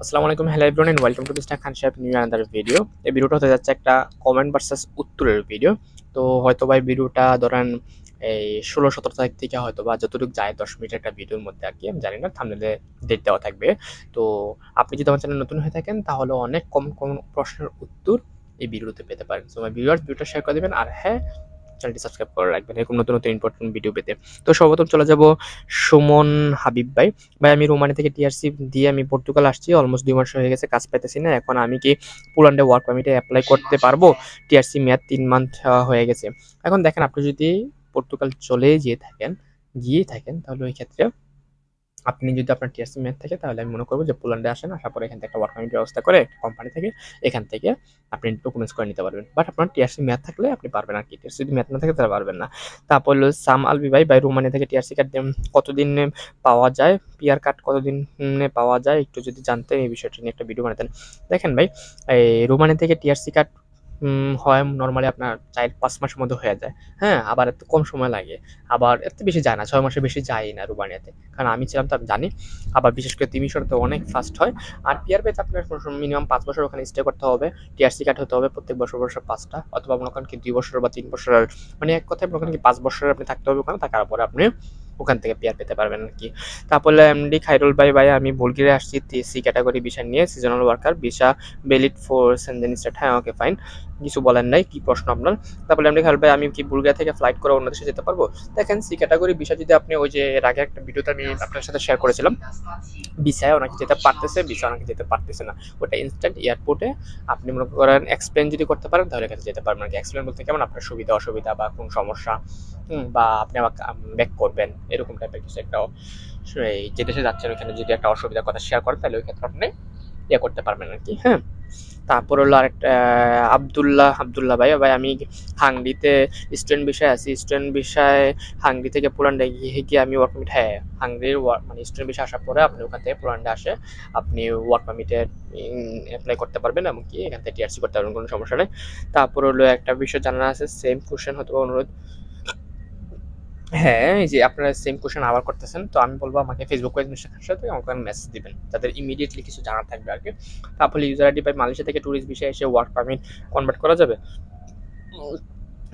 আসসালামু আলাইকুম। Hello everyone and welcome to mister Khan Saheb new another video এই ভিডিওটা হতে যাচ্ছে একটা কমেন্ট ভার্সেস উত্তরের ভিডিও তো হয়তো ভাই ভিডিওটা ধরেন এই ষোলো, সতেরো তারিখ থেকে হয়তো বা যতটুকু যায় দশ মিনিটের একটা ভিডিওর মধ্যে আর কি, আমি জানি না থামনেলে ডেট দেওয়া থাকবে। তো আপনি যদি আমার চ্যানেল নতুন হয়ে থাকেন, তাহলে অনেক কম কম প্রশ্নের উত্তর এই ভিডিওতে পেতে পারেন। তো আমার ভিডিওর ভিডিওটা শেয়ার করে দেবেন। আর হ্যাঁ চ্যানেলটি সাবস্ক্রাইব করে রাখবেন, এরকম নতুন নতুন ইম্পর্টেন্ট ভিডিও পেতে। তো সর্বপ্রথম চলে যাব সুমন হাবিব ভাই। ভাই, আমি রোমানি থেকে টিআরসি দিয়ে আমি পর্তুগাল আসছি অলমোস্ট দুই মাস হয়ে গেছে, কাজ পাইতেছি না। এখন আমি কি পোল্যান্ডে ওয়ার্ক পারমিটে অ্যাপ্লাই করতে পারব? টিআরসি মেয়াদ তিন মান্থ হয়ে গেছে। এখন দেখেন, আপনি যদি পর্তুগাল চলে যেয়ে থাকেন গিয়ে থাকেন, তাহলে ওই ক্ষেত্রে আপনি যদি আপনার টিআরসি মেয়াদ থাকে, তাহলে আমি মনে করব যে পোল্যান্ডে আসেন, আসার পরে এখান থেকে একটা ওয়ার্ক পারমিট ব্যবস্থা করে কোম্পানি থেকে এখান থেকে আপনি ডকুমেন্টস করে নিতে পারবেন। বাট আপনার টিআরসি মেয়াদ থাকলে আপনি পারবেন আর কি। টিআরসি যদি মেয়াদ না থাকে, তাহলে পারবেন না। তারপর হলো সাম আলবি ভাই বাই রোমানিয়া থেকে টিআরসি কার্ড কতদিনে পাওয়া যায়? পিআর কার্ড কতদিনে পাওয়া যায়? একটু যদি জানতেন এই বিষয়টি নিয়ে একটা ভিডিও বানাতেন। দেখেন ভাই, এই রোমানিয়া থেকে টিআরসি কার্ড হয় নর্মালি আপনার চার পাঁচ মাসের মধ্যে হয়ে যায়। হ্যাঁ আবার এত কম সময় লাগে। আবার এত বেশি যায় না, ছয় মাসের বেশি যায় না রুমানিয়াতে কারণ আমি ছিলাম তো, আমি জানি। আবার বিশেষ করে তিমিশোরতে অনেক ফাস্ট হয়। আর পিআর পেতে আপনার মিনিমাম পাঁচ বছর ওখানে স্টে করতে হবে। টিআরসি কার্ড হতে হবে প্রত্যেক বছর বছর পাঁচটা। অথবা মনে করেন কি দুই বছর বা তিন বছর মানে এক কথায় মনে করেন কি পাঁচ বছর আপনি থাকতে হবে ওখানে, থাকার পরে আপনি ওখান থেকে পেয়ার পেতে পারবেন আর কি। তারপরে এমডি খাইরুল ভাই ভাই, আমি বুলগিরে আসছি সি ক্যাটাগরি বিষয় নিয়ে সিজনাল ওয়ার্কার ভিসা বেলিট ফোর সেন্ডেন স্টার্ট হ্যাঁ ওকে ফাইন কিছু বলেন নাই, কি প্রশ্ন আপনার? তারপরে এমডি খাইরুল ভাই, আমি কি বুলগিয়া থেকে ফ্লাইট করে অন্য দেশে যেতে পারব? দেখেন সি ক্যাটাগরি বিষয় যদি আপনি ওই যে এর আগে একটা ভিডিওতে আমি আপনার সাথে শেয়ার করেছিলাম ভিসায় অনেকে যেতে পারতেছে ভিসা অনেকে যেতে পারতেছে না। ওটা ইনস্ট্যান্ট এয়ারপোর্টে আপনি মনে করেন এক্সপ্লেন যদি করতে পারেন, তাহলে এখানে যেতে পারবেন। আর এক্সপ্লেন বলতে কেমন, আপনার সুবিধা, অসুবিধা বা কোন সমস্যা বা আপনি আবার ব্যাক করবেন, এরকম টাইপের কিছু একটা যে দেশে যাচ্ছেন ওইখানে যদি একটা অসুবিধার কথা শেয়ার করেন, তাহলে ওই ক্ষেত্রে আপনি ইয়ে করতে পারবেন আর কি হ্যাঁ। তারপর হলো আরেকটা আবদুল্লাহ আবদুল্লাহ ভাই ভাই, আমি হাঙ্গরিতে স্টুডেন্ট বিষয়ে আছি। স্টুডেন্ট বিষয়ে হাঙ্গরি থেকে পোল্যান্ডে গিয়ে গিয়ে আমি ওয়ার্ক পারমিট হ্যাঁ হাঙ্গরির মানে স্টুডেন্ট বিষয়ে আসার পরে আপনি ওখান থেকে পোল্যান্ডে আসে, আপনি ওয়ার্ক পারমিটে অ্যাপ্লাই করতে পারবেন এমনকি এখান থেকে টিআরসি করতে পারবেন, কোনো সমস্যা নেই। তারপর হলো একটা বিষয় জানা আছে সেম কোশ্চেন হতে অনুরোধ। হ্যাঁ এই যে আপনারা সেম কোশ্চেন আবার করতেছেন, তো আমি বলব আমাকে ফেসবুক পেজ মিস্টার সাথে আমাকে মেসেজ দিবেন। তাদের ইমিডিয়েটলি কিছু জানার থাকবে আর কি তারপরে ইউজার আইডি বাই মালয়েশিয়া থেকে ট্যুরিস্ট বিষয়ে এসে ওয়ার্ক পারমিট কনভার্ট করা যাবে।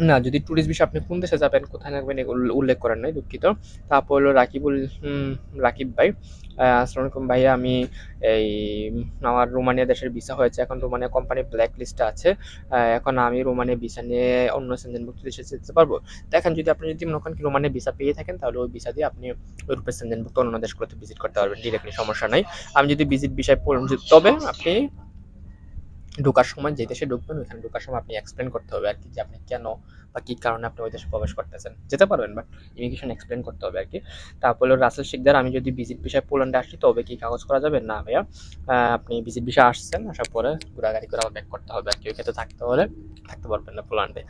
না, যদি ট্যুরিস্ট বিষয়ে আপনি কোন দেশে যাবেন, কোথায় থাকবেন এগুলো উল্লেখ করেন নাই, দুঃখিত। তারপর হলো রাকিবুল রাকিব ভাই। আসসালামু আলাইকুম ভাইয়া, আমি এই, আমার রোমানিয়া দেশের ভিসা হয়েছে, এখন রোমানিয়া কোম্পানি ব্ল্যাক লিস্টে আছে। এখন আমি রোমানিয়া ভিসা নিয়ে অন্য সেনজেনভুক্ত দেশে যেতে পারব। দেখেন, যদি আপনি যদি মনে করেন কি রোমানিয়া ভিসা পেয়ে থাকেন, তাহলে ওই ভিসা দিয়ে আপনি ইউরোপের সেনজেনভুক্ত অন্য দেশগুলোতে ভিজিট করতে পারবেন। ডিরেক্টলি সমস্যা নাই। আমি যদি ভিজিট বিষয় তবে আপনি ঢোকার সময় যে দেশে ঢুকবেন, ওইখানে ঢোকার সময় আপনি এক্সপ্লেন করতে হবে আর কি যে আপনি কেন বা কী কারণে আপনি ওই দেশে প্রবেশ করতেছেন। যেতে পারবেন বাট ইমিগ্রেশন এক্সপ্লেন করতে হবে আর কি। তারপর রাসেল শিকদার, আমি যদি ভিজিট বিষয়ে পোল্যান্ডে আসি, তবে কি কাগজ করা যাবে? না ভাইয়া। আপনি ভিজিট বিষয়ে আসছেন, আসার পরে ঘোরাগাড়ি করে আবার ব্যাক করতে হবে আর কি। ওই ক্ষেত্রে থাকতে হলে থাকতে পারবেন না পোল্যান্ডে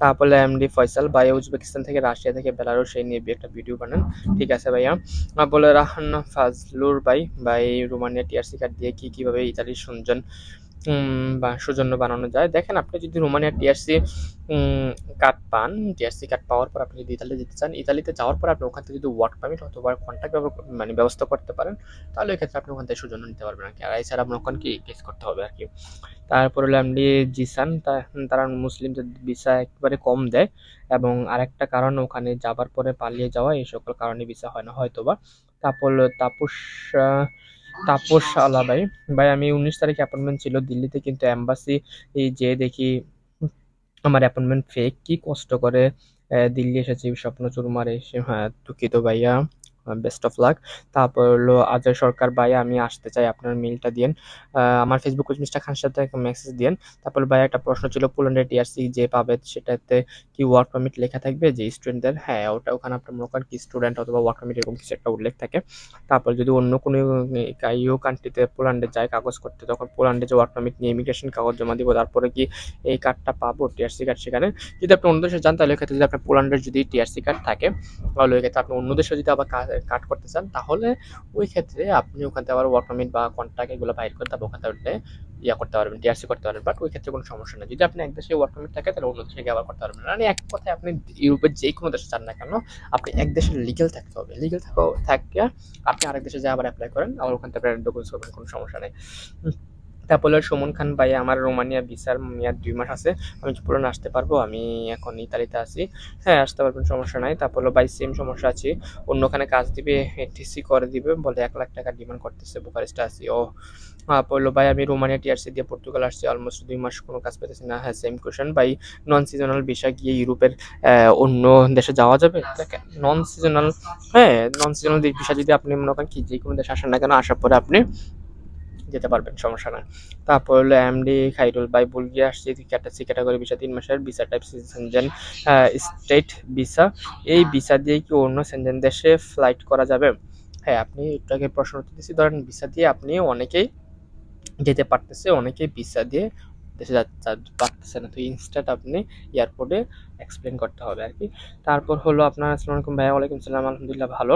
তারপরে এমডি ফয়সাল ভাই, উজবেকিস্তান থেকে, রাশিয়া থেকে বেলারুস সেই নিয়ে একটা ভিডিও বানান। ঠিক আছে ভাইয়া। বলে রাহান ফাজলুর ভাই ভাই রোমানিয়া টিআরসি কার্ড দিয়ে কী, কীভাবে ইতালির সুনজন বা সৌজন্য বানানো যায়। দেখেন, আপনি যদি রোমানিয়ার টিআরসি কার্ড পান, টিআরসি কার্ড পাওয়ার পর আপনি যদি ইতালি যেতে চান, ইতালিতে যাওয়ার পর আপনি ওখান থেকে যদি ওয়ার্ক পারমিট অথবা কন্ট্যাক্ট মানে ব্যবস্থা করতে পারেন, তাহলে ওই ক্ষেত্রে আপনি ওখান থেকে সৌজন্য নিতে পারবেন আর কি আর এছাড়া আপনার ওখানে কি কেস করতে হবে আর কি তারপর হলো এমডি জিসান তারা মুসলিমদের ভিসা একেবারে কম দেয় এবং আরেকটা কারণ, ওখানে যাবার পরে পালিয়ে যাওয়া, এই সকল কারণে ভিসা হয় না হয়তো বা তারপর তাপস তাপস আলা ভাই। ভাই, আমি উনিশ তারিখে অ্যাপয়েন্টমেন্ট ছিল দিল্লিতে, কিন্তু অ্যাম্বাসি যে দেখি আমার অ্যাপয়েন্টমেন্ট ফেক কি কষ্ট করে দিল্লি এসেছি, স্বপ্ন চুরমারে এসে হ্যাঁ দুঃখিত ভাইয়া। বেস্ট অফ লাক তারপর হলো আজয় সরকার ভাই, আমি আসতে চাই, আপনার মিলটা দিন আমার ফেসবুক মিস্টার খান সাথে একটা মেসেজ দিন তারপর ভাই, একটা প্রশ্ন ছিল পোল্যান্ডের টিআরসি যে পাবে, সেটাতে কি ওয়ার্ক পারমিট লেখা থাকবে? যে স্টুডেন্টদের হ্যাঁ ওটা ওখানে আপনার মনে করেন কি স্টুডেন্ট অথবা ওয়ার্ক পারমিট এরকম কিছু একটা উল্লেখ থাকে। তারপর যদি অন্য কোনো ইউ কান্ট্রিতে পোল্যান্ডে যায়, কাগজ করতে, তখন পোল্যান্ডে যে ওয়ার্ক পারমিট নিয়ে ইমিগ্রেশন কাগজ জমা দিব, তারপরে কি এই কার্ডটা পাবো টিআরসি কার্ড সেখানে? যদি আপনি অন্য দেশে যান, তাহলে ক্ষেত্রে যদি আপনার পোল্যান্ডের যদি টিআরসি কার্ড থাকে, তাহলে ক্ষেত্রে আপনি অন্য দেশে যদি আবার কাট করতে চান, তাহলে ওই ক্ষেত্রে আপনি ওখান থেকে আবার ওয়ার্ক পারমিট বা কন্ট্রাক্ট এগুলো বাইর করে তারপর ওখান থেকে ইয়া করতে পারবেন টিআরসি করতে পারবেন বাট ওই ক্ষেত্রে কোনো সমস্যা নেই। যদি আপনি এক দেশে ওয়ার্ক পারমিট থাকে, তাহলে অন্য দেশে গিয়ে আবার করতে পারবেন। মানে এক কথায় আপনি ইউরোপের যে কোনো দেশে চান না কেন, আপনি এক দেশের লিগেল থাকতে হবে। লিগেল থাকা থাকে আপনি আরেক দেশে যা আবার অ্যাপ্লাই করেন, আবার ওখান থেকে ডকুমেন্টস করবেন, কোনো সমস্যা নেই। তারপরে সুমন খান ভাই আমার রোমানিয়া ভিসার মেয়াদ দুই মাস আছে, আমি পুরো আসতে পারব, আমি এখন ইতালিতে আছি। হ্যাঁ আসতে পারবেন, সমস্যা নাই তারপর ভাই সেম সমস্যা আছে। অন্যখানে কাজ দিবে টিসি করে দিবে, বলে এক লাখ টাকা ডিমান্ড করতেছে বুকারেস্টে আসি ও বলল ভাই, আমি রোমানিয়া টিআরসি দিয়ে পর্তুগাল আসছি অলমোস্ট দুই মাস কোনো কাজ পেতেছি না। হ্যাঁ সেম কোয়েশন ভাই নন সিজনাল ভিসা গিয়ে ইউরোপের অন্য দেশে যাওয়া যাবে? নন সিজনাল হ্যাঁ নন সিজনাল ভিসা যদি আপনি মনে করেন কি যে কোনো দেশে আসেন না কেন, আসার পরে আপনি যেতে পারবেন, সমস্যা না তারপর হলো এমডি খাইরুল ভাই বুলগিয়া আসছে ক্যাটাসি ক্যাটাগরি ভিসা তিন মাসের visa type Schengen state visa এই ভিসা দিয়ে কি অন্য সেনজেন দেশে ফ্লাইট করা যাবে? হ্যাঁ আপনি এটাকে প্রশ্ন উত্তর দিচ্ছি ধরেন ভিসা দিয়ে আপনি অনেকেই যেতে পারতেছে, অনেকেই ভিসা দিয়ে দেশে পারতেছে না তো ইনস্ট্যান্ট আপনি এয়ারপোর্টে এক্সপ্লেন করতে হবে আর কি। তারপর হলো আপনার, আসসালামু আলাইকুম ভাইয়া, ওয়ালাইকুম সালাম, আলহামদুলিল্লাহ ভালো।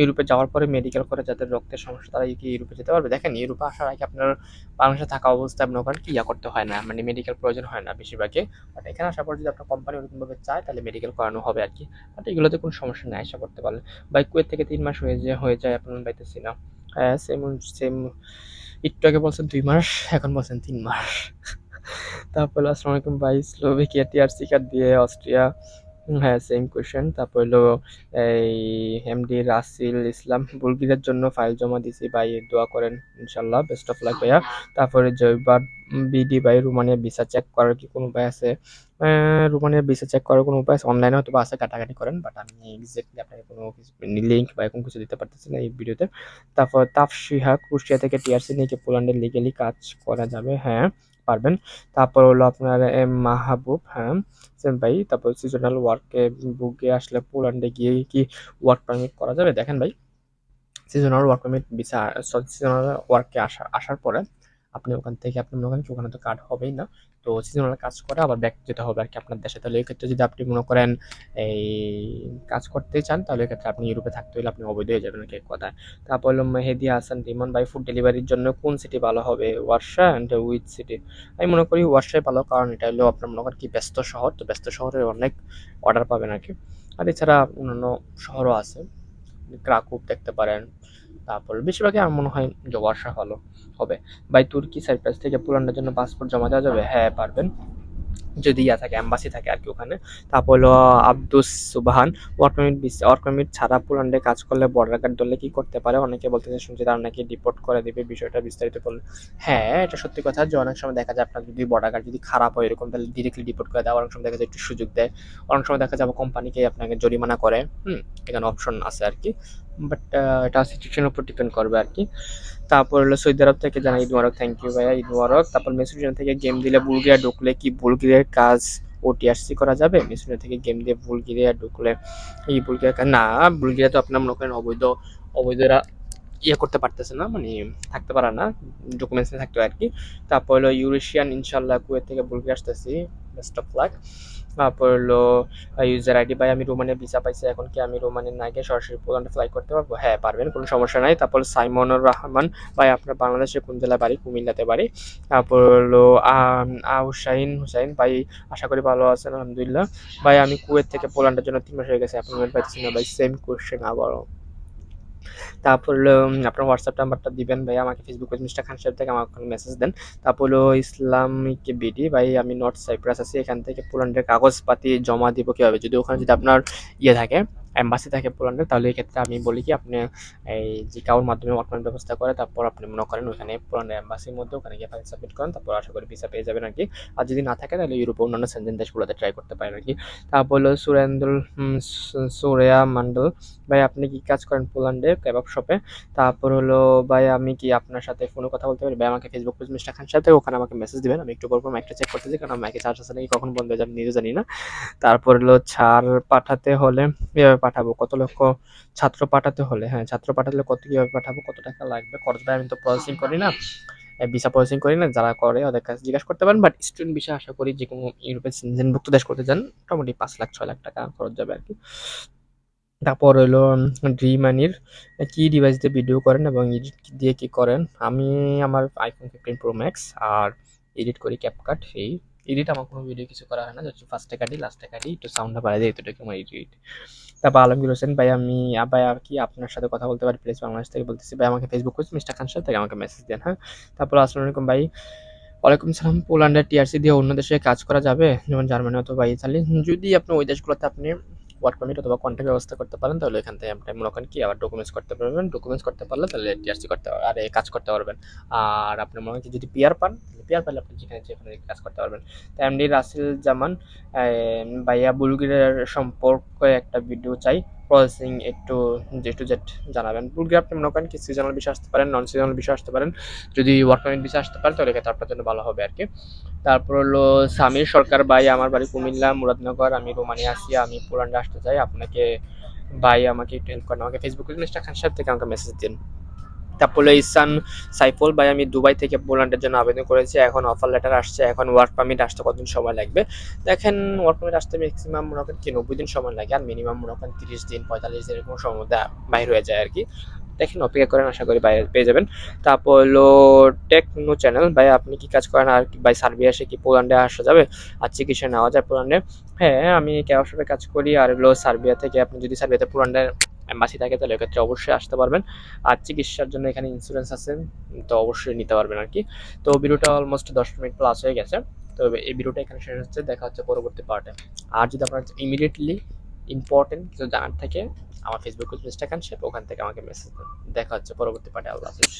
ইউরোপে যাওয়ার পরে মেডিকেল করে যাদের রক্তের সমস্যা, তারা কি ইউরোপে যেতে পারবে? দেখেন, ইউরোপে আসার আগে আপনার বাংলাদেশে থাকা অবস্থায় আপনার ওখানে ইয়া করতে হয় না মানে মেডিকেল প্রয়োজন হয় না বেশিরভাগে বাট এখানে আসার পর যদি আপনার কোম্পানি ওরকমভাবে চায়, তাহলে মেডিকেল করানো হবে আর কি। বাট এগুলোতে কোনো সমস্যা নেই, আশা করতে পারলে বাই কুয়েত থেকে তিন মাস হয়ে যায় হয়ে যায়, আপনার পাইতেছি না। হ্যাঁ সেম সেম একটু আগে বলছেন দুই মাস, এখন বলছেন তিন মাস। তারপর হলো আসসালামু আলাইকুম ভাই, স্লোভেকিয়া টিআরসি কার্ড দিয়ে অস্ট্রিয়া হ্যাঁ সেম কোয়েশ্চেন তারপর হলো, এই এমডি রাসিল ইসলাম বুলগিরের জন্য ফাইল জমা দিছি ভাই, দোয়া করেন ইনশাল্লাহ বেস্ট অফ লাক ভাইয়া। তারপরে জয়বার বিডি ভাই রুমানিয়া ভিসা চেক করার কি কোনো উপায় আছে? রুমানিয়া ভিসা চেক করার কোনো উপায় আছে? অনলাইনে হয়তো আছে, কাটাকাটি করেন বাট আমি এক্স্যাক্টলি আপনাকে কোনো লিঙ্ক বা এরকম কিছু দিতে পারতেছি না এই ভিডিওতে। তারপর তাফসিহা কুষ্টিয়া থেকে টিআরসি নিয়ে কি পোল্যান্ডে লিগেলি কাজ করা যাবে? হ্যাঁ। পারবেন। তারপর হলো আপনার মাহবুব হ্যাঁ? সেম ভাই, তারপর সিজনাল ওয়ার্কে বুকে আসলে পোল্যান্ডে গিয়ে কি ওয়ার্ক পারমিট করা যাবে? দেখেন ভাই seasonal work permit visa seasonal ওয়ার্কে আসা, আসার পরে আপনি ওখান থেকে, আপনি মনে করেন ওখানে তো কার্ড হবেই না। তো সিজনাল কাজ করে, আবার ব্যাক যেতে হবে আর কি আপনার দেশে। তাহলে এই ক্ষেত্রে যদি আপনি মনে করেন এই কাজ করতে চান, তাহলে এক্ষেত্রে আপনি ইউরোপে থাকতে হলে আপনি অবৈধ হয়ে যাবেন এক কথায়। তারপর মেহেদি হাসান রিমন বাই ফুড ডেলিভারির জন্য কোন সিটি ভালো হবে? ওয়ার্সা অ্যান্ড উইথ সিটি আমি মনে করি ওয়ার্সাই ভালো, কারণ এটা হলো আপনার মনে করেন কি ব্যস্ত শহর। তো ব্যস্ত শহরে অনেক অর্ডার পাবেন আর কি। আর এছাড়া অন্যান্য শহরও আছে। ক্রাকুপ দেখতে পারেন। তারপর বেশিরভাগই আমার মনে হয় যে আসা ভালো হবে। ভাই, তুর্কি, সাইপ্রাস থেকে পোল্যান্ডের জন্য পাসপোর্ট জমা দেওয়া যাবে? হ্যাঁ পারবেন। যদি ইয়া থাকে অ্যাম্বাসি থাকে আর কি ওখানে। তারপর হলো, আব্দুস সুবাহান ওয়ার্ক পারমিট ওয়ার্ক পারমিট ছাড়া পোল্যান্ডে কাজ করলে বর্ডার গার্ড দলে কি করতে পারে? অনেকে বলতেছে, শুনছি তারা নাকি ডিপোর্ট করে দেবে। বিষয়টা বিস্তারিত বললে। হ্যাঁ এটা সত্যি কথা যে অনেক সময় দেখা যায় আপনার যদি বর্ডার গার্ড যদি খারাপ হয় এরকম, তাহলে ডিরেক্টলি ডিপোর্ট করে দেয়। অনেক সময় দেখা যায় একটু সুযোগ দেয়। অনেক সময় দেখা যাবে কোম্পানিকে আপনাকে জরিমানা করে। হুম, এখানে অপশন আছে আর কি। বাট এটা সিচুয়েশনের উপর ডিপেন্ড করবে আর কি। তারপর হলো সৌদি আরব থেকে জানাই, ঈদ থ্যাংক ইউ ভাইয়া, ঈদ মুবারক। তারপর মেসুরিয়ান থেকে গেম দিলে বুলগিয়া ঢুকলে কি বুলগিরিয়ার কাজ ওটিআরসি করা যাবে? মেসুরিয়া থেকে গেম দিয়ে বুলগিরিয়া ঢুকলে এই বুলগিরিয়ার কাজ না, বুলগিরিয়া তো আপনার মনে করেন অবৈধ, অবৈধরা ইয়ে করতে পারতেছে না মানে থাকতে পারে না ডকুমেন্টস থাকতে হয় আর কি। তারপর হলো ইউরেশিয়ান ইনশাল্লাহ কুয়েত থেকে বুলগিয়া আসতেছি বেস্ট অফ লাক তারপর হলো ইউজার আইডি ভাই আমি রোমানের ভিসা পাইছি, এখন কি আমি রোমানের না গিয়ে সরাসরি পোল্যান্ডে ফ্লাই করতে পারব? হ্যাঁ পারবেন, কোনো সমস্যা নাই। তারপর সাইমনুর রহমান ভাই, আপনার বাংলাদেশে কোন জেলায় বাড়ি? কুমিল্লাতে বাড়ি। তারপর হলো আউসাইন হুসাইন ভাই, আশা করি ভালো আছেন, আলহামদুলিল্লাহ। ভাই, আমি কুয়েত থেকে পোল্যান্ডের জন্য তিন মাস হয়ে গেছে অ্যাপয়েন্টমেন্ট না ভাই সেম কোয়েশ্চেন আবারও। তারপর হলো আপনার হোয়াটসঅ্যাপ নাম্বারটা দিবেন ভাই, আমাকে ফেসবুক পেজ মিস্টার খান সাহেব থেকে আমাকে মেসেজ দেন। তারপর হলো ইসলামিক বিডি ভাই, আমি নর্থ সাইপ্রাস আছি, এখান থেকে পোল্যান্ডের কাগজপাতি জমা দিব কীভাবে? যদি ওখানে যদি আপনার ইয়ে থাকে অ্যাম্বাসি থাকে পোল্যান্ডের তাহলে এই ক্ষেত্রে আমি বলি কি, আপনি, এই যে কাউর মাধ্যমে ওয়ার্কম্যান ব্যবস্থা করে, তারপর আপনি মনে করেন ওখানে পোল্যান্ডের অ্যাম্বাসির মধ্যে ওখানে গিয়ে ফাইল সাবমিট করেন, তারপর আশা করি ভিসা পেয়ে যাবেন আর কি আর যদি না থাকে, তাহলে ইউরোপ অন্যান্য সেনজেন দেশগুলোতে ট্রাই করতে পারেন আর কি তারপর হলো সুরেন্দ্র সুরেয়া মন্ডল। ভাই, আপনি কি কাজ করেন পোল্যান্ডে কেবাব শপে তারপর হলো, ভাই, আমি কি আপনার সাথে ফোনে কথা বলতে পারি? ভাই, আমাকে ফেসবুক পেজ মিস্টার খান সাথে ওখানে আমাকে মেসেজ দিবেন। আমি একটু পর পর মাইকটা চেক করতেছি, কারণ মাইকে চার্জ আছে নাকি, কখন বন্ধ হয়ে যাবে নিজে জানি না। তারপর হলো ছাড় পাঠাতে হলে কীভাবে পাঠাবো? কত লক্ষ ছাত্র পাঠাতে হলে? হ্যাঁ ছাত্র পাঠালে কত কীভাবে পাঠাবো? কত টাকা লাগবে? খরচ আমি তো প্রসেসিং করি না। ভিসা প্রসেসিং করি না, যারা করে ওদের কাছে জিজ্ঞাসা করতে পারেন। বাট স্টুডেন্ট বিষয়ে আশা করি যে কোনো ইউরোপের সিনজেনভুক্ত দেশ করতে চান, মোটামুটি পাঁচ লাখ, ছয় লাখ টাকা খরচ যাবে আর কি তারপর হইল ড্রিমানির কী ডিভাইস দিয়ে ভিডিও করেন এবং এডিট দিয়ে কী করেন? আমি আমার আইফোন ফিফটিন প্রো ম্যাক্স আর এডিট করি ক্যাপকাট এই এডিট আমার কোনো ভিডিও কিছু করা হয় না যাচ্ছে ফার্স্টে কাটি লাস্টে কাটি, একটু সাউন্ডটা বাড়াই দিই এতটুকু আমার এডিট তারপর আলমগীর হোসেন, ভাই আমি, ভাই আর কি আপনার সাথে কথা বলতে পারি প্লিজ বাংলাদেশ থেকে বলতেছি, ভাই আমাকে ফেসবুক করছি মিস্টার খান সাহেব থেকে আমাকে মেসেজ দেন হ্যাঁ? তারপর আসসালামু আলাইকুম, ভাই। ওয়ালাইকুম সালাম, পোল্যান্ডের টিআরসি দিয়ে অন্য দেশে কাজ করা যাবে? যেমন জার্মানি অথবা ইতালি। যদি আপনি ওই দেশগুলোতে আপনি ওয়ার্ক পারমিট অথবা কন্ট্যাক্ট ব্যবস্থা করতে পারেন, তাহলে এখান থেকে আপনি মনে করেন কি আবার ডকুমেন্টস করতে পারবেন। ডকুমেন্টস করতে পারলে তাহলে টিআরসি করতে আর এই কাজ করতে পারবেন। আর আপনি মনে কি যদি পিয়ার পান, তাহলে পিয়ার পাইলে আপনি যেখানে যেখানে কাজ করতে পারবেন। তো এমডি রাসেল জামান ভাইয়া বুলগিরের সম্পর্কে একটা ভিডিও চাই। প্রসেসিং একটু জে টু জেড জানাবেন। বুলগির আপনি মনে করেন কি সিজনাল বিষয় আসতে পারেন নন সিজনাল বিষয় আসতে পারেন যদি ওয়ার্ক পারমিট বিষয় আসতে পারে, তাহলে ক্ষেত্রে আপনার জন্য ভালো হবে আর কি। তারপর হলো সামির সরকার ভাই, আমার বাড়ি কুমিল্লা, মুরাদনগর। আমি রোমানিয়া আছি, আমি পোল্যান্ডে আসতে চাই। আপনাকে ভাই আমাকে একটু হেল্প করেন। আমাকে ফেসবুকে মিস্টার খান সাহেব থেকে আমাকে মেসেজ দিন। তারপর হলো ইসান সাইফুল ভাই, আমি দুবাই থেকে পোল্যান্ডের জন্য আবেদন করেছি। এখন অফার লেটার আসছে, এখন ওয়ার্ক পারমিট আসতে কতদিন সময় লাগবে? দেখেন ওয়ার্ক পারমিট আসতে ম্যাক্সিমাম মনে করেন কি, নব্বই দিন সময় লাগে আর মিনিমাম মনে করেন তিরিশ দিন, পঁয়তাল্লিশ দিন এরকম সময় মধ্যে বাইর হয়ে যায় আর কি দেখেন, অপেক্ষা করেন, আশা করি বাইরে পেয়ে যাবেন। তারপর হলো টেকনো চ্যানেল ভাই, আপনি কি কাজ করেন আর কি, ভাই সার্বিয়া এসে কি পোল্যান্ডে আসা যাবে? আর চিকিৎসা নেওয়া যায় পোল্যান্ডে? হ্যাঁ আমি ক্যাবশপে কাজ করি, আর হলো সার্বিয়া থেকে আপনি যদি সার্বিয়াতে পোল্যান্ডের এম্বাসি থাকে তাহলে এক্ষেত্রে অবশ্যই আসতে পারবেন। আর চিকিৎসার জন্য এখানে ইন্স্যুরেন্স আছে, তো অবশ্যই নিতে পারবেন আর কি। তো ভিডিওটা অলমোস্ট দশ মিনিট প্লাস হয়ে গেছে। তো এই ভিডিওটা এখানে শেষ হচ্ছে, দেখা হচ্ছে পরবর্তী পার্টে আর যদি আপনার ইমিডিয়েটলি ইম্পর্টেন্ট কিছু জানার থাকে, আমার ফেসবুক পেজটা কানসেপ ওখান থেকে আমাকে মেসেজ দেন। দেখা হচ্ছে পরবর্তী পার্টে আল্লাহ হাফিজ।